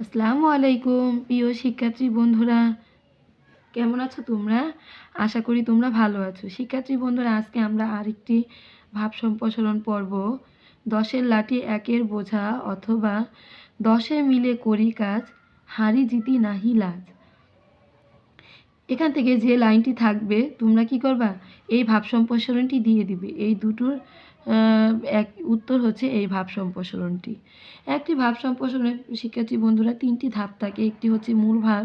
আসসালামু আলাইকুম, প্রিয় শিক্ষার্থী বন্ধুরা। কেমন আছো তোমরা? আশা করি তোমরা ভালো আছো। শিক্ষার্থী বন্ধুরা, আজকে আমরা আরেকটি ভাব সম্প্রসারণ পর্ব। দশের লাঠি একের বোঝা অথবা দশে মিলে করি কাজ, হারি জিতি নাহি লাজ। এখান থেকে যে লাইনটি থাকবে, তোমরা কি করবা? এই ভাব সম্প্রসারণটি দিয়ে দিবে। এই দুটোর এক উত্তর হচ্ছে এই ভাব সম্প্রসারণটি। একটি ভাব সম্প্রসারণের শিক্ষার্থী বন্ধুরা তিনটি ধাপ থাকে। একটি হচ্ছে মূল ভাব,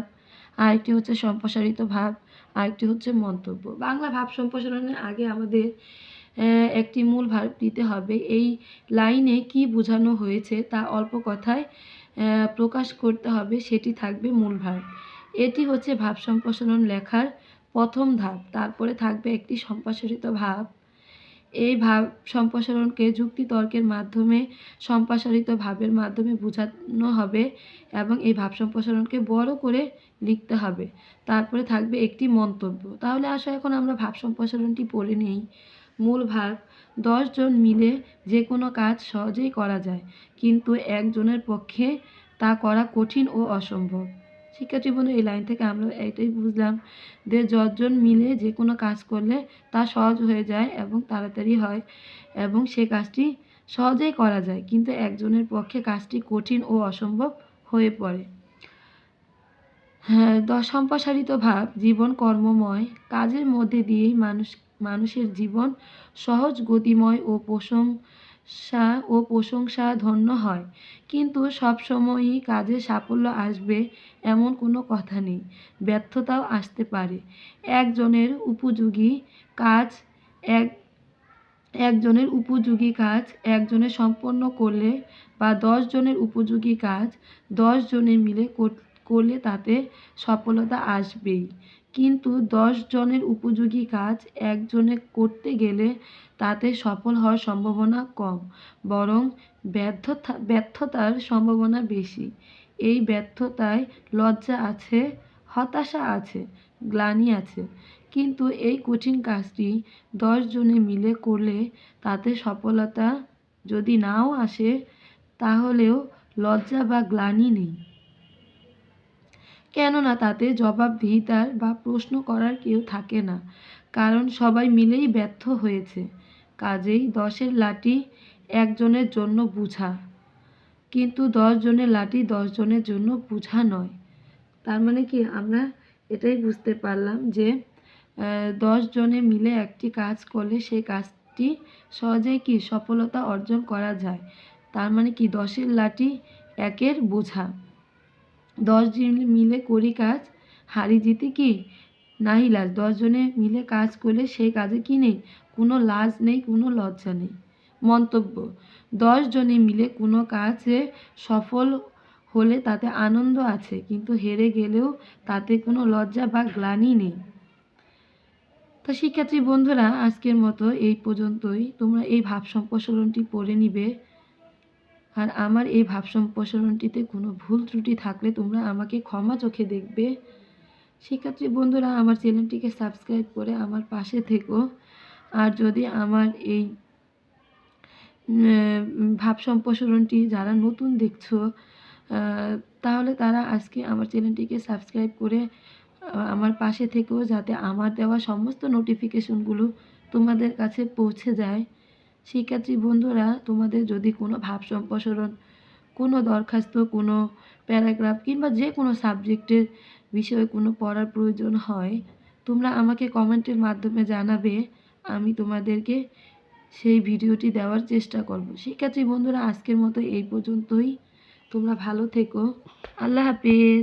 আরেকটি হচ্ছে সম্প্রসারিত ভাব, আরেকটি হচ্ছে মন্তব্য। বাংলা ভাব সম্প্রসারণের আগে আমাদের একটি মূল ভাব দিতে হবে। এই লাইনে কি বোঝানো হয়েছে তা অল্প কথায় প্রকাশ করতে হবে। সেটি থাকবে মূল ভাব। এটি হচ্ছে ভাব সম্প্রসারণ লেখার প্রথম ধাপ। তারপরে থাকবে একটি সম্প্রসারিত ভাব। এই ভাব সম্প্রসারণকে যুক্তিতর্কের মাধ্যমে সম্প্রসারিত ভাবের মাধ্যমে বোঝানো হবে এবং এই ভাব সম্প্রসারণকে বড় করে লিখতে হবে। তারপরে থাকবে একটি মন্তব্য। তাহলে আসো এখন আমরা ভাব সম্প্রসারণটি পড়ে নেই। মূল ভাব দশজন মিলে যে কোনো কাজ সহজেই করা যায়, কিন্তু একজনের পক্ষে তা করা কঠিন ও অসম্ভব। শিক্ষার্থী বন্ধু এই লাইন থেকে আমরা এটাই বুঝলাম যে দশজন মিলে যে কোনো কাজ করলে তা সহজ হয়ে যায় এবং তাড়াতাড়ি হয় এবং সে কাজটি সহজেই করা যায়। কিন্তু একজনের পক্ষে কাজটি কঠিন ও অসম্ভব হয়ে পড়ে। হ্যাঁ সম্প্রসারিত ভাব, জীবন কর্মময়। কাজের মধ্যে দিয়েই মানুষ, মানুষের জীবন সহজ, গতিময় ও প্রশংসা ও প্রশংসা ধন্য হয়। কিন্তু সবসময়ই কাজে সাফল্য আসবে এমন কোনো কথা নেই, ব্যর্থতাও আসতে পারে। একজনের উপযোগী কাজ এক, একজনের উপযোগী কাজ একজনের সম্পন্ন করলে বা দশ জনের উপযোগী কাজ দশ জনে মিলে করলে তাতে সফলতা আসবেই। কিন্তু দশ জনের উপযোগী কাজ একজনে করতে গেলে তাতে সফল হওয়ার সম্ভাবনা কম, বরং ব্যর্থতা ব্যর্থতার সম্ভাবনা বেশি। এই ব্যর্থতায় লজ্জা আছে, হতাশা আছে, গ্লানি আছে। কিন্তু এই কঠিন কাজটি দশ জনে মিলে করলে তাতে সফলতা যদি নাও আসে, তাহলেও লজ্জা বা গ্লানি নেই। কেননা তাতে জবাবদিহিতার বা প্রশ্ন করার কেউ থাকে না, কারণ সবাই মিলেই ব্যর্থ হয়েছে। কাজেই দশের লাঠি একজনের জন্য বুঝা। কিন্তু জনের লাঠি জনের জন্য বুঝা নয়। তার মানে কি? আমরা এটাই বুঝতে পারলাম যে দশ জনে মিলে একটি কাজ করলে সেই কাজটি সহজেই কি সফলতা অর্জন করা যায়? তার মানে কি? দশের লাঠি একের বোঝা। দশ জন মিলে করি কাজ। হারি জিতে কি? নাহি লাজ। দশ জনে মিলে কাজ করলে সেই কাজে কি নেই? কোনো লাজ নেই, কোনো লজ্জা নেই। মন্তব্য, দশ জনে মিলে কোনো কাজে সফল হলে তাতে আনন্দ আছে, কিন্তু হেরে গেলেও তাতে কোনো লজ্জা বা গ্লানি নেই। তো শিক্ষার্থী বন্ধুরা, আজকের মতো এই পর্যন্তই। তোমরা এই ভাব সম্প্রসারণটি পড়ে নিবে। আর আমার এই ভাব সম্প্রসারণটিতে কোনো ভুল ত্রুটি থাকলে তোমরা আমাকে ক্ষমা চোখে দেখবে। শিক্ষার্থী বন্ধুরা, আমার চ্যানেলটিকে সাবস্ক্রাইব করে আমার পাশে থেকো। আর যদি আমার এই ভাব সম্প্রসারণটি যারা নতুন দেখছ তাহলে তারা আজকে আমার চ্যানেলটিকে সাবস্ক্রাইব করে আমার পাশে থেকেও যাতে আমার দেওয়া সমস্ত নোটিফিকেশনগুলো তোমাদের কাছে পৌঁছে যায়। শিক্ষার্থী বন্ধুরা, তোমাদের যদি কোনো ভাব সম্প্রসারণ, কোনো দরখাস্ত, কোনো প্যারাগ্রাফ কিংবা যে কোনো সাবজেক্টের বিষয়ে কোনো পড়ার প্রয়োজন হয়, তোমরা আমাকে কমেন্টের মাধ্যমে জানাবে। আমি তোমাদেরকে সেই ভিডিওটি দেওয়ার চেষ্টা করব। শিক্ষার্থী বন্ধুরা, আজকের মতো এই পর্যন্তই। তোমরা ভালো থেকো। আল্লাহ হাফেজ।